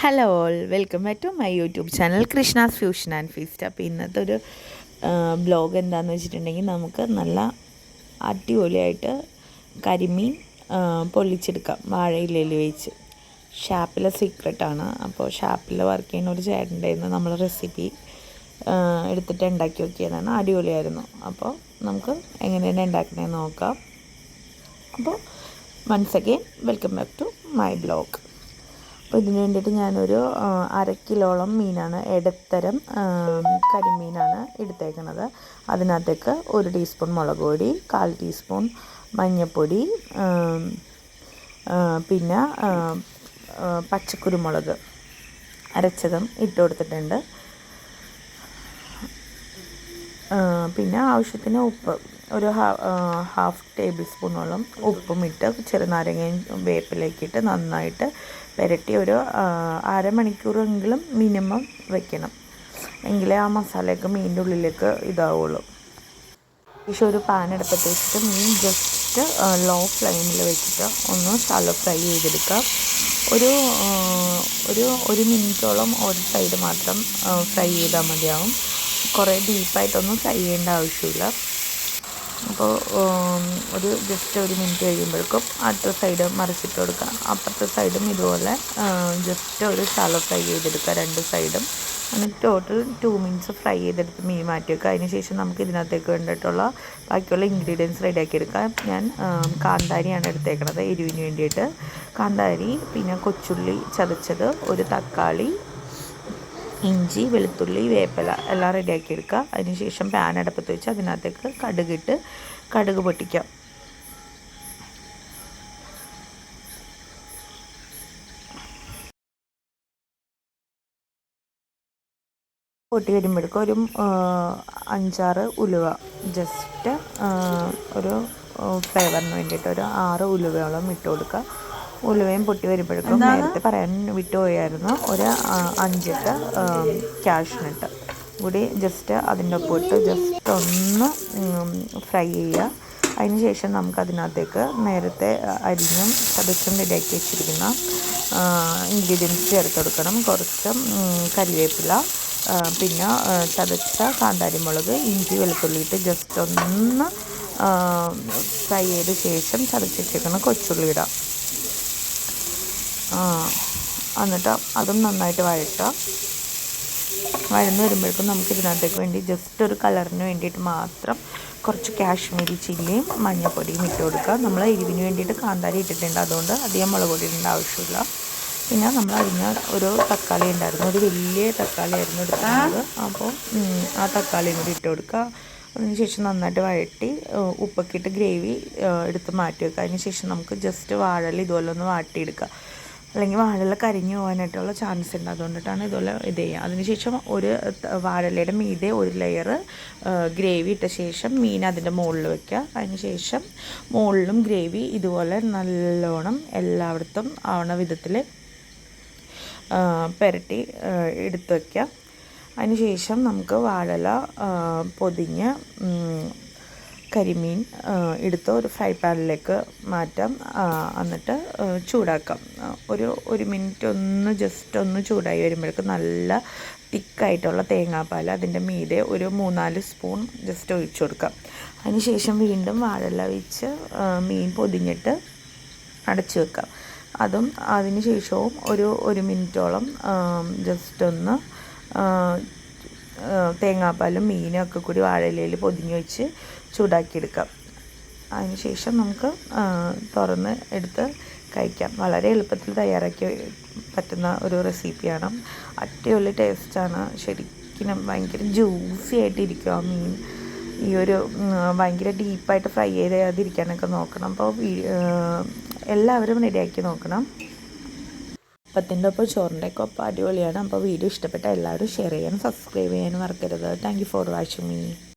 Hello all welcome back to my YouTube channel Krishna's fusion and feast അപ്പോൾ ഇന്നത്തെ ഒരു blog എന്താണെന്ന് വെച്ചിട്ടുണ്ടെങ്കിൽ നമുക്ക് നല്ല അടിപൊളിയായിട്ട് കരിമീൻ പൊള്ളിച്ചെടുക്കാം. വാഴയിലയിൽ വെച്ച് ഷാപ്പിലെ സീക്രട്ടാണ് അപ്പോൾ ഷാപ്പിൽ വർക്ക് ചെയ്യുന്ന ഒരു ചേട്ടന്റെ നിന്ന് നമ്മൾ റെസിപ്പി എടുത്തിട്ട് ഉണ്ടാക്കി നോക്കിയതാണ്. അടിപൊളിയായിരുന്നു. അപ്പോൾ നമുക്ക് എങ്ങനെയാണ് ഉണ്ടാക്കണേന്ന് നോക്കാം. അപ്പോൾ once again welcome back to my blog അപ്പോൾ ഇതിന് വേണ്ടിയിട്ട് ഞാനൊരു അര കിലോളം മീനാണ് ഇടത്തരം കരിമീനാണ് എടുത്തേക്കുന്നത് അതിനകത്തേക്ക് ഒരു ടീസ്പൂൺ മുളക് പൊടി കാൽ ടീസ്പൂൺ മഞ്ഞൾപ്പൊടി പിന്നെ പച്ചക്കുരുമുളക് അരച്ചതും ഇട്ട് കൊടുത്തിട്ടുണ്ട്. പിന്നെ ആവശ്യത്തിന് ഉപ്പ്. ഒരു ഹാഫ് ടേബിൾ സ്പൂണോളം ഉപ്പും ഇട്ട് ചെറുനാരങ്ങയും വേപ്പിലേക്കിട്ട് നന്നായിട്ട് പുരട്ടി ഒരു അരമണിക്കൂറെങ്കിലും മിനിമം വെക്കണം. എങ്കിലേ ആ മസാലയൊക്കെ മീനിന്റെ ഉള്ളിലേക്ക് ഇതാവുള്ളൂ. പക്ഷേ ഒരു പാൻ എടുപ്പത്ത് വെച്ചിട്ട് മീൻ ജസ്റ്റ് ലോ ഫ്ലെയിമിൽ വെച്ചിട്ട് ഒന്ന് ഷാലോ ഫ്രൈ ചെയ്തെടുക്കുക. ഒരു ഒരു ഒരു മിനിറ്റോളം ഒരു സൈഡ് മാത്രം ഫ്രൈ ചെയ്താൽ മതിയാവും. കുറേ ഡീപ്പായിട്ടൊന്നും ഫ്രൈ ചെയ്യേണ്ട ആവശ്യമില്ല. അപ്പോൾ ഒരു ജസ്റ്റ് ഒരു മിനിറ്റ് കഴിയുമ്പോഴേക്കും അടുത്ത സൈഡ് മറിച്ചിട്ട് കൊടുക്കുക അപ്പുറത്തെ സൈഡും ഇതുപോലെ ജസ്റ്റ് ഒരു ഷാലോ ഫ്രൈ ചെയ്തെടുക്കുക രണ്ട് സൈഡും എന്നിട്ട് ടോട്ടൽ ടു മിനിറ്റ്സ് ഫ്രൈ ചെയ്തെടുത്ത് മീൻ മാറ്റി വെക്കുക അതിന് ശേഷം നമുക്ക് ഇതിനകത്തേക്ക് വേണ്ടിയിട്ടുള്ള ബാക്കിയുള്ള ഇൻഗ്രീഡിയൻസ് റെഡിയാക്കി എടുക്കാം. ഞാൻ കാന്താരിയാണ് എടുത്തേക്കണത് എരിവിന് വേണ്ടിയിട്ട്. കാന്താരി പിന്നെ കൊച്ചുള്ളി ചതച്ചത് ഒരു തക്കാളി ഇഞ്ചി വെളുത്തുള്ളി വേപ്പില എല്ലാം റെഡിയാക്കി എടുക്കുക. അതിനുശേഷം പാൻ അടുപ്പത്ത് വെച്ച് അതിനകത്തേക്ക് കടുകിട്ട് കടുക് പൊട്ടിക്കാം. പൊട്ടി വരുമ്പോഴേക്കും ഒരു അഞ്ചാറ് ഉലുവ. ജസ്റ്റ് ഒരു ഫ്ലേവറിന് വേണ്ടിയിട്ട് ഒരു ആറ് ഉലുവയോളം ഇട്ട് കൊടുക്കുക. ഉലുവയും പൊട്ടി വരുമ്പോഴേക്കും നേരത്തെ പറയാൻ വിട്ടുപോയായിരുന്നു ഒരു അഞ്ചിട്ട് ക്യാഷ്നട്ട് കൂടി ജസ്റ്റ് അതിന്റെ ഒപ്പം ഇട്ട് ജസ്റ്റ് ഒന്ന് ഫ്രൈ ചെയ്യുക. അതിന് ശേഷം നമുക്ക് അതിനകത്തേക്ക് നേരത്തെ അരിഞ്ഞും ചതച്ചും റെഡിയാക്കി വെച്ചിരിക്കുന്ന ഇൻഗ്രീഡിയൻസ് ചേർത്ത് കൊടുക്കണം. കുറച്ച് കറിവേപ്പില കരിവേപ്പില പിന്നെ ചതച്ച കാന്താരിമുളക് ഇഞ്ചി വെളുത്തുള്ളി ഇട്ട് ജസ്റ്റ് ഒന്ന് ഫ്രൈ ചെയ്ത ശേഷം ചതച്ച് വെച്ചേക്കുന്ന കൊച്ചുള്ളി ഇടാം എന്നിട്ട് അതും നന്നായിട്ട് വഴറ്റുക വഴന്ന് വരുമ്പോഴേക്കും നമുക്ക് ഇതിനകത്തേക്ക് വേണ്ടി ജസ്റ്റ് ഒരു കളറിന് വേണ്ടിയിട്ട് മാത്രം കുറച്ച് കാശ്മീരി ചില്ലിയും മഞ്ഞൾപ്പൊടിയും ഇട്ട് കൊടുക്കുക. നമ്മൾ എരിവിന് വേണ്ടിയിട്ട് കാന്താരി ഇട്ടിട്ടുണ്ട്. അതുകൊണ്ട് അധികം മുളക് പൊടി ഇടേണ്ട ആവശ്യമില്ല. പിന്നെ നമ്മൾ അരിഞ്ഞ ഒരു തക്കാളി ഉണ്ടായിരുന്നു. ഒരു വലിയ തക്കാളി ആയിരുന്നു എടുക്കുന്നത് അപ്പോൾ ആ തക്കാളിയും കൂടി ഇട്ട് കൊടുക്കുക. അതിനുശേഷം നന്നായിട്ട് ഏഹ്, ഉപ്പൊക്കെ ഇട്ട് ഗ്രേവി എടുത്ത് മാറ്റി വെക്കുക. അതിനുശേഷം നമുക്ക് ജസ്റ്റ് വാഴൽ ഇതുപോലെ ഒന്ന് വാട്ടിയെടുക്കുക. അല്ലെങ്കിൽ വാഴല കരിഞ്ഞു പോകാനായിട്ടുള്ള ചാൻസ് ഉണ്ട്. അതുകൊണ്ടിട്ടാണ് ഇതുപോലെ ഇത് ചെയ്യുക. അതിനുശേഷം ഒരു വാഴലയുടെ മീതെ ഒരു ലെയർ ഗ്രേവി ഇട്ട ശേഷം മീൻ അതിന്റെ മുകളിൽ വെക്കുക. അതിനുശേഷം മുകളിലും ഗ്രേവി ഇതുപോലെ നല്ലോണം എല്ലായിടത്തും ആവണ വിധത്തിൽ പുരട്ടി എടുത്ത് വയ്ക്കുക അതിനുശേഷം നമുക്ക് വാഴല പൊതിഞ്ഞ് കരിമീൻ എടുത്ത് ഒരു ഫ്രൈ പാനിലേക്ക് മാറ്റാം. എന്നിട്ട് ചൂടാക്കാം. ഒരു ഒരു മിനിറ്റ് ഒന്ന് ജസ്റ്റ് ഒന്ന് ചൂടായി വരുമ്പോഴേക്കും നല്ല തിക്കായിട്ടുള്ള തേങ്ങാപ്പാൽ അതിന്റെ മീതെ ഒരു മൂന്നാൽ സ്പൂൺ ജസ്റ്റ് ഒഴിച്ചു കൊടുക്കാം. അതിനുശേഷം വീണ്ടും വാഴല വെച്ച് മീൻ പൊതിഞ്ഞിട്ട് അടച്ചു വെക്കാം. അതും അതിന് ശേഷവും ഒരു ഒരു മിനിറ്റോളം ജസ്റ്റ് ഒന്ന് തേങ്ങാപ്പാലും മീനും ഒക്കെ കൂടി വാഴയിലയിൽ പൊതിഞ്ഞ് വെച്ച് ചൂടാക്കിയെടുക്കാം. അതിന് ശേഷം നമുക്ക് തുറന്ന് എടുത്ത് കഴിക്കാം. വളരെ എളുപ്പത്തിൽ തയ്യാറാക്കി പറ്റുന്ന ഒരു റെസിപ്പിയാണ്. അടിപൊളി ടേസ്റ്റാണ്. ശരിക്കും ഭയങ്കര ജ്യൂസി ആയിട്ടിരിക്കും ആ മീൻ. ഈ ഒരു ഭയങ്കര ഡീപ്പായിട്ട് ഫ്രൈ ചെയ്താതിരിക്കാനൊക്കെ നോക്കണം. അപ്പോൾ എല്ലാവരും റെഡിയാക്കി നോക്കണം. അപ്പത്തിന്റെ ഒപ്പം ചോറിന്റെ ഒക്കെ ഒപ്പം അടിപൊളിയാണ്. അപ്പോൾ വീഡിയോ ഇഷ്ടപ്പെട്ട എല്ലാവരും ഷെയർ ചെയ്യാനും സബ്സ്ക്രൈബ് ചെയ്യാനും മറക്കരുത്. Thank for watching me